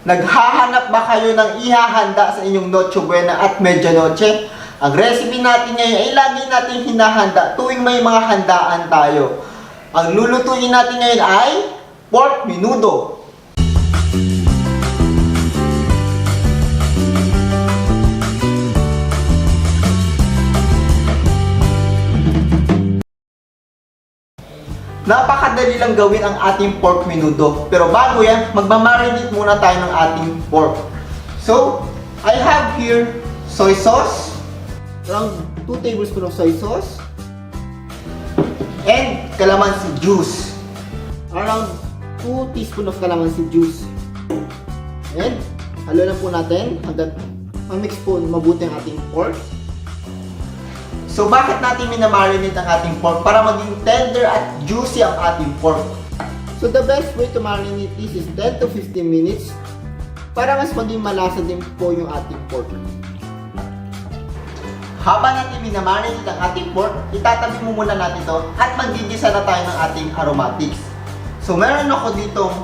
Naghahanap ba kayo ng ihahanda sa inyong Noche Buena at Medianoche? Ang recipe natin ngayon ay lagi natin hinahanda tuwing may mga handaan tayo. Ang lulutuin natin ngayon ay pork menudo. Napakadali lang gawin ang ating pork menudo. Pero bago yan, magmamarinate muna tayo ng ating pork. So, I have here soy sauce, around 2 tablespoons of soy sauce, and calamansi juice, around 2 teaspoons of calamansi juice. And, halo lang po natin hanggang ma-mix po mabuti ang ating pork. So bakit natin minamarinate ang ating pork? Para maging tender at juicy ang ating pork. So the best way to marinate this is 10 to 15 minutes para mas maging malasa din po yung ating pork. Habang natin minamarinate ang ating pork, itatabi mo muna natin to at magigisa na tayo ng ating aromatics. So meron ako ditong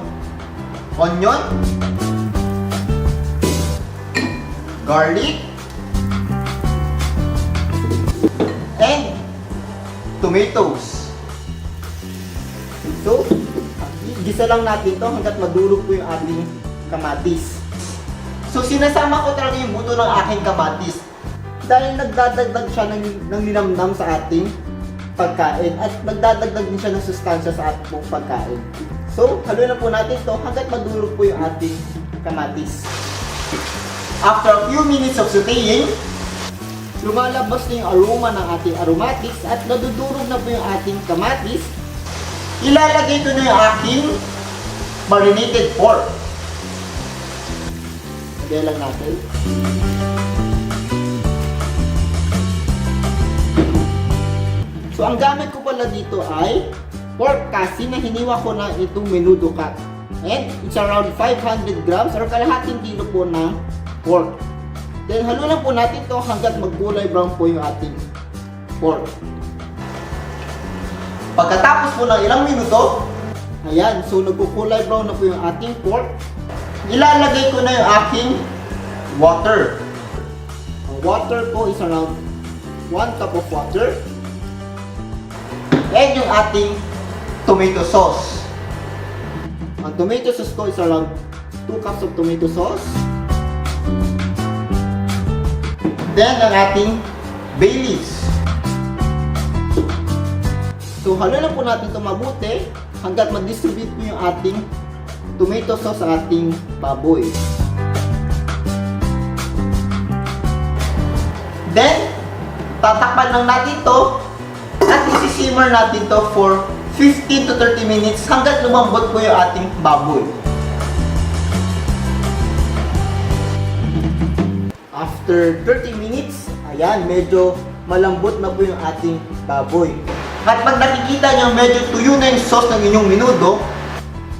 onion, garlic, tomatoes. So, gisa lang natin to hanggat madurog po yung ating kamatis. So, sinasama ko talaga yung buto ng aking kamatis dahil nagdadagdag siya ng, ng linamnam sa ating pagkain at nagdadagdag din siya ng sustansya sa ating pagkain. So, haluin na po natin to hanggat madurog po yung ating kamatis. After a few minutes of sauteing, lumalabas na yung aroma ng ating aromatics at nadudurog na po yung ating kamatis, ilalagay ko na yung aking marinated pork. Lagay lang natin. So, ang gamit ko pala dito ay pork kasi na hiniwa ko na itong menudo cut. And it's around 500 grams or kalahating kilo po ng pork. Then haluan po natin to hanggat magkulay brown po yung ating pork. Pagkatapos po ng ilang minuto, ayan, so nagkukulay brown na po yung ating pork. Ilalagay ko na yung aking water. Ang water po is around 1 cup of water. And yung ating tomato sauce. Ang tomato sauce ko is around 2 cups of tomato sauce. Then, ang ating bay leaves. So, halo lang po natin ito mabuti hanggat mag-distribute po yung ating tomato sauce sa ating baboy. Then, tatakpan lang natin to at isisimmer natin to for 15 to 30 minutes hanggat lumambot po yung ating baboy. After 30 minutes, ayan, medyo malambot na po yung ating baboy. At pag nakikita nyo medyo tuyo na yung sauce ng inyong minudo,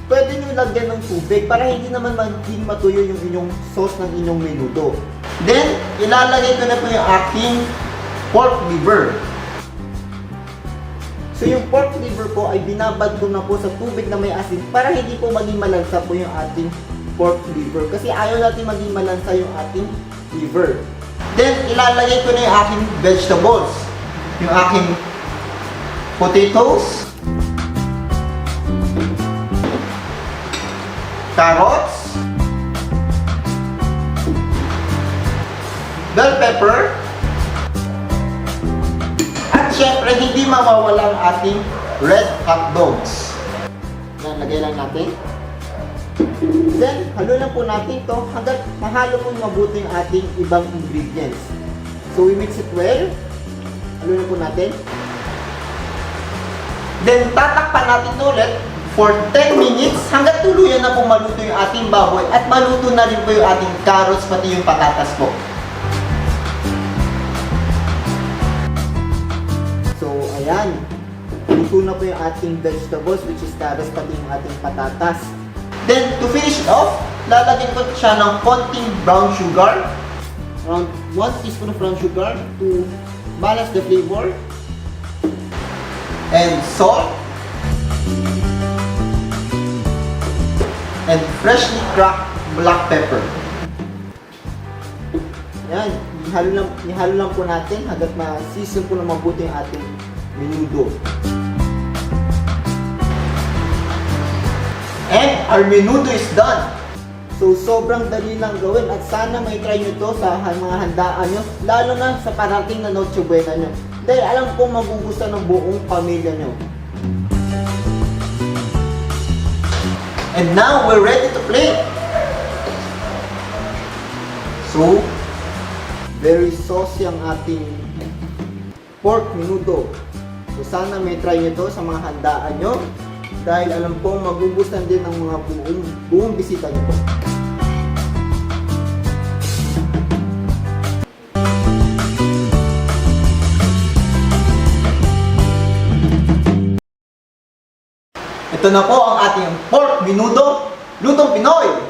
pwede nyo lagyan ng tubig para hindi naman maging matuyo yung inyong sauce ng inyong menudo. Then, ilalagay ko na po yung aking pork liver. So yung pork liver po ay binabad ko na po sa tubig na may asin para hindi po maging malansa po yung ating pork liver. Kasi ayaw natin maging malansa yung ating liver. Then, ilalagay ko na yung aking vegetables. Yung aking potatoes, carrots, bell pepper, at syempre, hindi mawawala ang ating red hot dogs. Yan, lagay lang natin. Then, halo lang po natin to hanggang mahalo po mabuti yung ating ibang ingredients. So, we mix it well. Halo lang po natin. Then, tatakpan natin to ulit for 10 minutes hanggang tuluyan na po maluto yung ating baboy at maluto na rin po yung ating carrots pati yung patatas po. So, ayan. Luto na po yung ating vegetables which is carrots pati yung ating patatas. To finish it off, lalagyan ko siya ng konting brown sugar. Around 1 teaspoon of brown sugar to balance the flavor. And salt. And freshly cracked black pepper. Yan, ihalo lang, ihalo lang po natin hanggat ma-season po na mabuti yung ating menudo. Our menudo is done. So, sobrang dali lang gawin at sana may try nyo to sa mga handaan nyo, lalo na sa parating na Noche Buena nyo. Dahil alam kong magugustuhan ng buong pamilya nyo. And now, we're ready to play. So, very saucy ang ating pork menudo. So, sana may try nyo to sa mga handaan nyo. Dahil alam ko magugustuhan din ng mga buong, buong bisita nyo po. Ito na po ang ating pork menudo, lutong Pinoy.